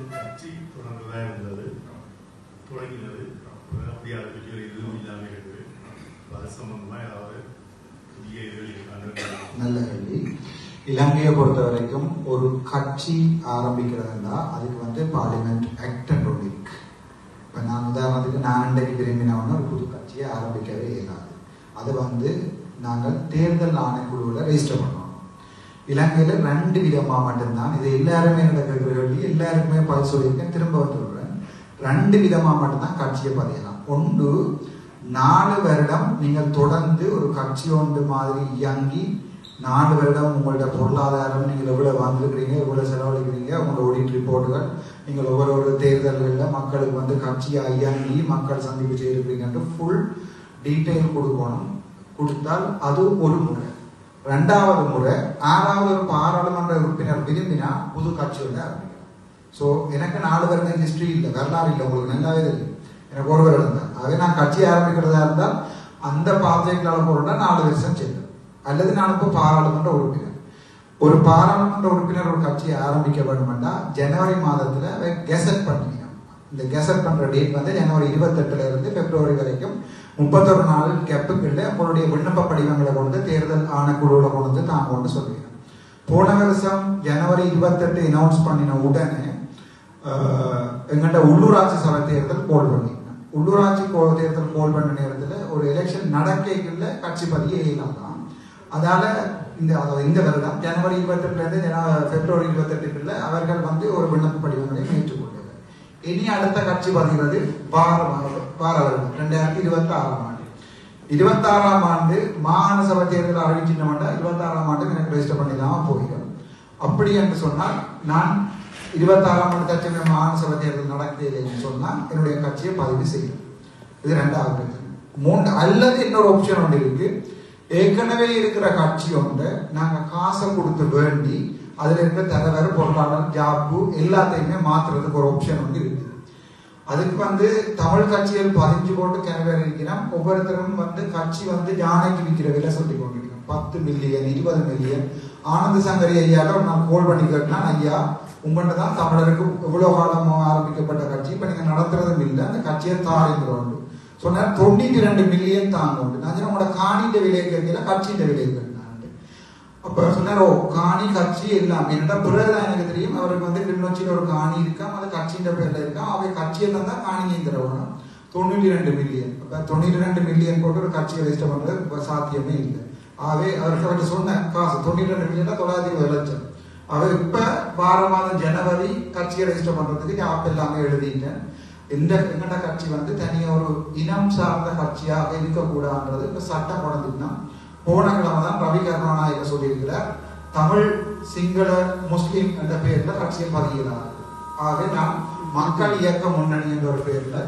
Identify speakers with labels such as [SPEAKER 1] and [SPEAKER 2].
[SPEAKER 1] ஒரு கட்சி தொடர்ந்ததாக இருந்தது. தொடங்கினது. அப்படி அதை பற்றி ஒரு இதுவும் இல்லாமல் இருக்குது அது சம்பந்தமாக ஏதாவது புதிய இதுகள்
[SPEAKER 2] நல்ல கேள்வி. இலங்கையை பொறுத்த வரைக்கும் ஒரு கட்சி ஆரம்பிக்கிறதுனா அதுக்கு வந்து பார்லிமெண்ட் ஆக்ட் ஒன்று இருக்கு இப்போ நான் உதாரணத்துக்கு நான் அண்டைக்கு விரும்பினவொன்னு ஒரு புது கட்சியை ஆரம்பிக்கவே இயலாது. அது வந்து நாங்கள் தேர்தல் ஆணைக்குழுவில் ரெஜிஸ்டர் பண்ணணும். இலங்கையில் ரெண்டு விதமாக மட்டும்தான் இது எல்லாருமே நடக்கிற கேள்வி பதிவு பதில் சொல்லியிருக்கேன். திரும்ப வந்து ரெண்டு விதமாக மட்டும்தான் கட்சியை பதியலாம். ஒன்று நாலு வருடம் நீங்கள் தொடர்ந்து ஒரு கட்சி ஒன்று மாதிரி இயங்கி நாலு வருடம் உங்களோட பொருளாதாரம் நீங்கள் எவ்வளோ வாங்கிருக்கிறீங்க எவ்வளோ செலவழிக்கிறீங்க உங்களோட ஆடிட் ரிப்போர்ட்டுகள் நீங்கள் ஒவ்வொரு ஒரு தேர்தல்களில் மக்களுக்கு வந்து கட்சியாக இயங்கி மக்கள் சந்திப்பு செய்திருக்கிறீங்கன்ட்டு ஃபுல் டீட்டெயில் கொடுக்கணும். கொடுத்தால் அது ஒரு முறை. ரெண்டாவது முறை ஆறாவது ஒரு பாராளுமன்ற உறுப்பினர் விரும்பினா புது கட்சி வந்து ஆரம்பிக்கும் ஸோ எனக்கு நாலு வருடம் ஹிஸ்ட்ரி இல்லை வரலாறு இல்லை உங்களுக்கு நல்லாவே தெரியும். எனக்கு ஒரு வருடம் தான் ஆகவே நான் கட்சி ஆரம்பிக்கிறதா இருந்தால் அந்த ப்ராஜெக்டால போறோம்னா நாலு வருஷம் செய்யணும் அல்லது நான் இப்போ பாராளுமன்ற உறுப்பினர். ஒரு பாராளுமன்ற உறுப்பினர் ஒரு கட்சியை ஆரம்பிக்க வேண்டுமெண்டா ஜனவரி மாதத்தில் கெசட் பண்ணிக்கணும். இந்த கெசட் பண்ணுற டேட் வந்து ஜனவரி இருபத்தெட்டுல இருந்து பிப்ரவரி வரைக்கும் முப்பத்தொரு நாள் கெப்புக்குள்ள உங்களுடைய விண்ணப்ப படிவங்களை கொண்டு தேர்தல் ஆணைக்குழுவில் கொண்டு வந்து கொண்டு சொல்லுவேன். போன வருஷம் ஜனவரி இருபத்தெட்டு அனௌன்ஸ் பண்ணின உடனே எங்கள்கிட்ட உள்ளூராட்சி சபை தேர்தல் கோல் பண்ணிருந்தேன் உள்ளூராட்சி தேர்தல் கோல் பண்ண நேரத்தில் ஒரு எலெக்ஷன் நடக்கைக்குள்ள கட்சி பதிவு ஏலாம் தான் அதால இந்த அதாவது இந்த வருடம் ஜனவரி இருபத்தெட்டுலேருந்து பிப்ரவரி இருபத்தெட்டுக்குள்ள அவர்கள் வந்து ஒரு விண்ணப்ப படிவங்களை ஏற்றுக்கொண்டனர். இனி அடுத்த கட்சி பதிவது வார வார வருடம் ரெண்டாயிரத்தி இருபத்தி ஆறாம் ஆண்டு. இருபத்தாறாம் ஆண்டு மாகாண சபை தேர்தல் அறிவிச்சிட்டோம்னா இருபத்தாறாம் ஆண்டு எனக்கு ரெஜிஸ்டர் தான் போகிறோம். அப்படி என்று சொன்னால் நான் இருபத்தாறாம் ஆண்டு தற்சமய மாகாண சபை தேர்தல் நடக்கலைன்னு சொன்னால் என்னுடைய கட்சியை பதிவு செய்யும். இது ரெண்டாவது பிரச்சனை மூன்று அல்லது இன்னொரு ஆப்ஷன் ஒன்று இருக்கு. ஏற்கனவே இருக்கிற கட்சி ஒன்று நாங்கள் காசை கொடுத்து வேண்டி அதில் இருக்கிற தலைவர் பொருளாளர் ஜாப்பு எல்லாத்தையுமே மாற்றுறதுக்கு ஒரு ஆப்ஷன் ஒன்று இருக்குது அதுக்கு வந்து தமிழ் கட்சிகள் பதிஞ்சு போட்டு கிணவர் இருக்கிறோம். ஒவ்வொருத்தரும் வந்து கட்சி வந்து யானைக்கு விற்கிற விலை சொல்லி கொண்டிருக்கிறோம் பத்து மில்லியன் இருபது மில்லியன் ஆனந்த சங்கரி ஐயாட்ட நான் கோல் பண்ணி கேட்டான் ஐயா உங்கள்கிட்ட தான் தமிழருக்கு இவ்வளோ காலம் ஆரம்பிக்கப்பட்ட கட்சி. இப்போ நீங்கள் நடத்துறதும் இல்லை அந்த கட்சியை தாரிங்கிறோம் சொன்னார் தொண்ணூற்றி ரெண்டு மில்லியன் தாங்க உண்டு நான் உங்களோட காணிட்ட விலை கேட்கல கட்சியின் விலை கேட்கலாம் அப்போ சொன்னார் ஓ காணி கட்சி எல்லாம். என்னடா பிறகுதான் எனக்கு தெரியும் அவருக்கு வந்து கிளிநொச்சியில் ஒரு காணி இருக்காம் அது கட்சியின் பேரில் இருக்காம் அவை கட்சியில் தான் காணியை தரணும் தொண்ணூற்றி ரெண்டு மில்லியன். அப்போ தொண்ணூற்றி ரெண்டு மில்லியன் போட்டு ஒரு கட்சியை ரெஜிஸ்டர் பண்ணுறது சாத்தியமே இல்லை. ஆகவே அவருக்கு அவர்கிட்ட சொன்ன காசு தொண்ணூற்றி ரெண்டு மில்லியன் தொள்ளாயிரத்தி ஒரு லட்சம். அவர் இப்ப வார மாதம் ஜனவரி கட்சியை ரெஜிஸ்டர் பண்றதுக்கு ஆப் எல்லாமே எழுதிட்டேன். இந்த எங்கட கட்சி வந்து தனியா ஒரு இனம் சார்ந்த கட்சியாக இருக்கக்கூடாதுன்றது இப்ப சட்டம் கொண்டதுன்னா போன கிழமை தான் ரவி கருணாநாயக சொல்லியிருக்கிறார். தமிழ் சிங்கள முஸ்லீம் என்ற பெயர்ல கட்சியை பதிகிறார் ஆகவே நான் மக்கள் இயக்க முன்னணி என்ற ஒரு பெயர்ல